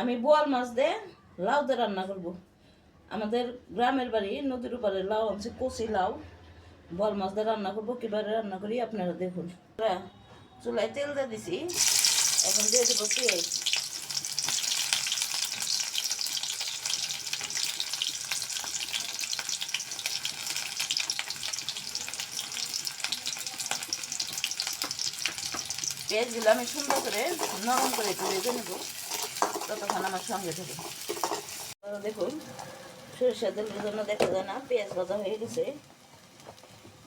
আমি বোয়াল মাছ দিয়ে লাউ দিয়ে রান্না করব। আমাদের গ্রামের বাড়ি, নদীর উপরে লাউ আনছে কচি লাউ। বোয়াল মাছ দিয়ে রান্না করব, কীভাবে রান্না করি আপনারা দেখুন। চুলায় তেল দিয়ে দিছি, এখন দিয়ে দেবো পেঁয়াজ। পেঁয়াজগুলো আমি সুন্দর করে নরম করে একটু নেব। ততক্ষণ আমার সঙ্গে থেকে। দেখুন সরিষা তেলের জন্য দেখা যায় না, পেঁয়াজ ভাজা হয়ে গেছে।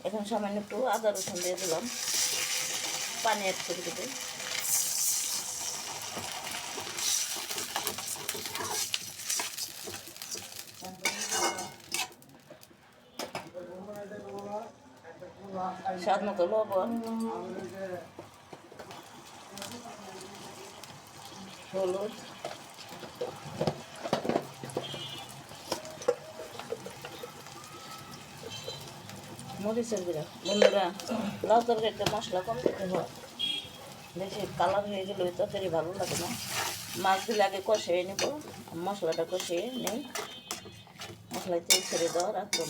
এখন সামান্য একটু আদা, রসুন দিয়ে দিলাম। পানি অ্যাড করে দেবে। স্বাদ মতো লবণ। হলুদ। মরিচের গুঁড়া। বন্ধুরা, লাউ তরকারিতে মশলা কম দিতে হয়। বেশি কালার হয়ে গেলে ওই তরকারি ভালো লাগে না। মাছগুলো আগে কষিয়ে নেব, মশলাটা কষিয়ে নেই মশলায় তেল ছেড়ে দেওয়া আর কম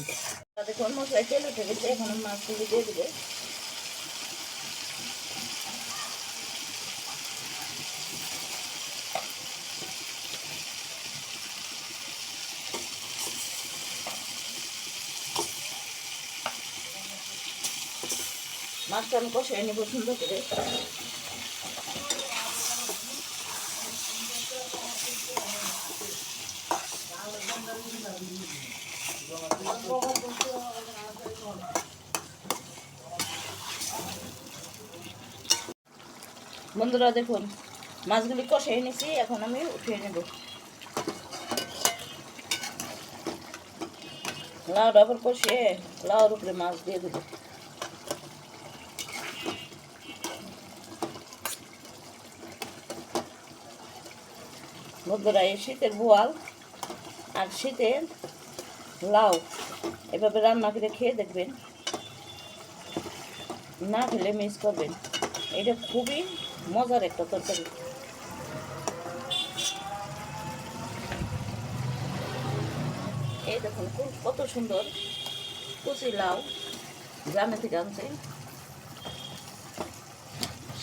দেখুন, মশলায় তেল উঠে গেছে, এখন মাছগুলো দিয়ে দেবো। মাছটা আমি কষিয়ে নেব করে। বন্ধুরা দেখুন, মাছগুলি কষিয়ে নিছি, এখন আমি উঠিয়ে নেব। লাউ ডাবল কষিয়ে লাউর উপরে মাছ দিয়ে দেবো। বন্ধুরা এই শীতের বোয়াল আর শীতের লাউ। এভাবে রান্না করে খেয়ে দেখবেন। না খেলে মিস করবেন। এটা খুবই মজার একটা তরকারি। এই দেখুন কত সুন্দর কুচি লাউ গ্রামে থেকে আনছে।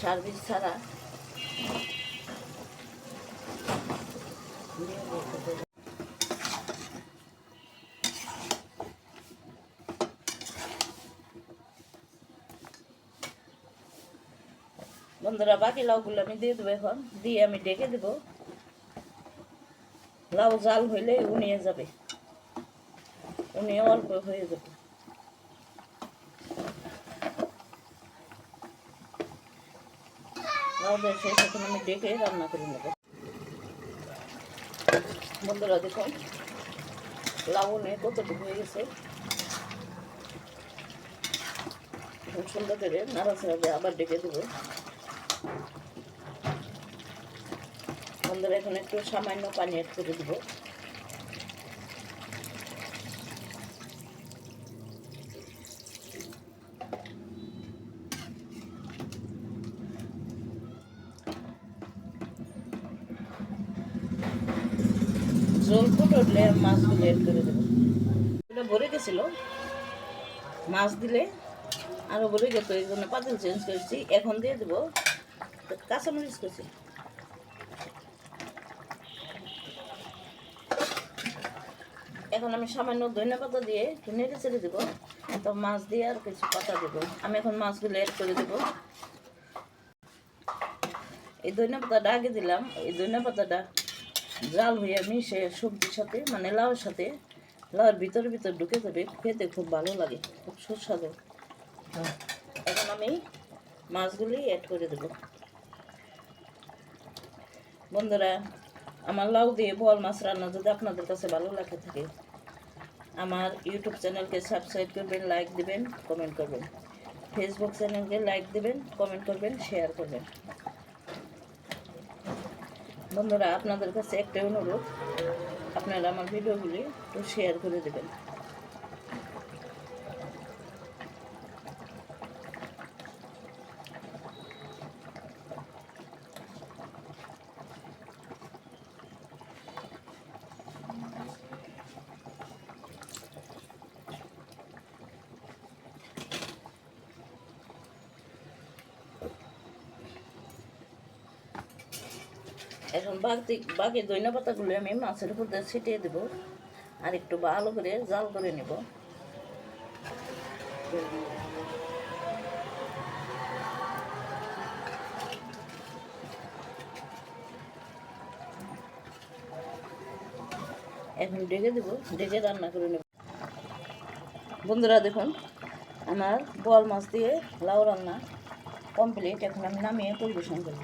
সার্ভিস ছাড়া। বন্ধুরা, বাকি লাউগুলো আমি দিয়ে দেবো এখন। দিয়ে আমি ডেকে দেব। লাউ জাল হইলে উনিয়ে যাবে। উনিয়ে অল্প হয়ে যাবে। লাউ দিয়ে এখন আমি ডেকে রান্না করে নেব। বন্ধুরা দেখুন, লাবণে কতটুকু হয়ে গেছে। সুন্দর করে নাড়াচাড়া দিয়ে আবার ডেকে দেবো। বন্ধুরা এখন একটু সামান্য পানি অ্যাড করে দেবো। জল ফুট উঠলে মাছগুলো অ্যাড করে দেবো। এটা ভরে গেছিল। মাছ দিলে আরও ভরে গেত, এই জন্য পাতিল চেঞ্জ করেছি। এখন দিয়ে দেবো কাঁচামরিচ করছি এখন আমি সামান্য ধনে পাতা দিয়ে একটু নেড়ে চেড়ে দেবো। তো মাছ দিয়ে আর কিছু পাতা দেবো আমি এখন মাছগুলো অ্যাড করে দেবো। এই ধনে পাতাটা আগে দিলাম। এই ধনে পাতাটা জাল হয়ে মিশে সবজির সাথে মানে লাউর সাথে, লাউর ভিতরে ভিতর ঢুকে যাবে, খেতে খুব ভালো লাগে, খুব সুস্বাদু। এখন আমি মাছগুলি অ্যাড করে দেবো। বন্ধুরা, আমার লাউ দিয়ে বল মাছ রান্না যদি আপনাদের কাছে ভালো লাগে থাকে, আমার ইউটিউব চ্যানেলকে সাবস্ক্রাইব করবেন লাইক দিবেন কমেন্ট করবেন। ফেসবুক চ্যানেলকে লাইক দিবেন কমেন্ট করবেন শেয়ার করবেন। বন্ধুরা আপনাদের কাছে একটাই অনুরোধ আপনারা আমার ভিডিওগুলি একটু শেয়ার করে দেবেন। এখন বাকি বাকি দইনা পাতাগুলো আমি মাছের উপর দিয়ে ছিটিয়ে দেব আর একটু ভালো করে জাল করে নেব। এখন ডেকে দেবো, ডেকে রান্না করে নেব। বন্ধুরা দেখুন, আমার বোয়াল মাছ দিয়ে লাউ রান্না কমপ্লিট। এখন আমি নামিয়ে পরিবেশন করব।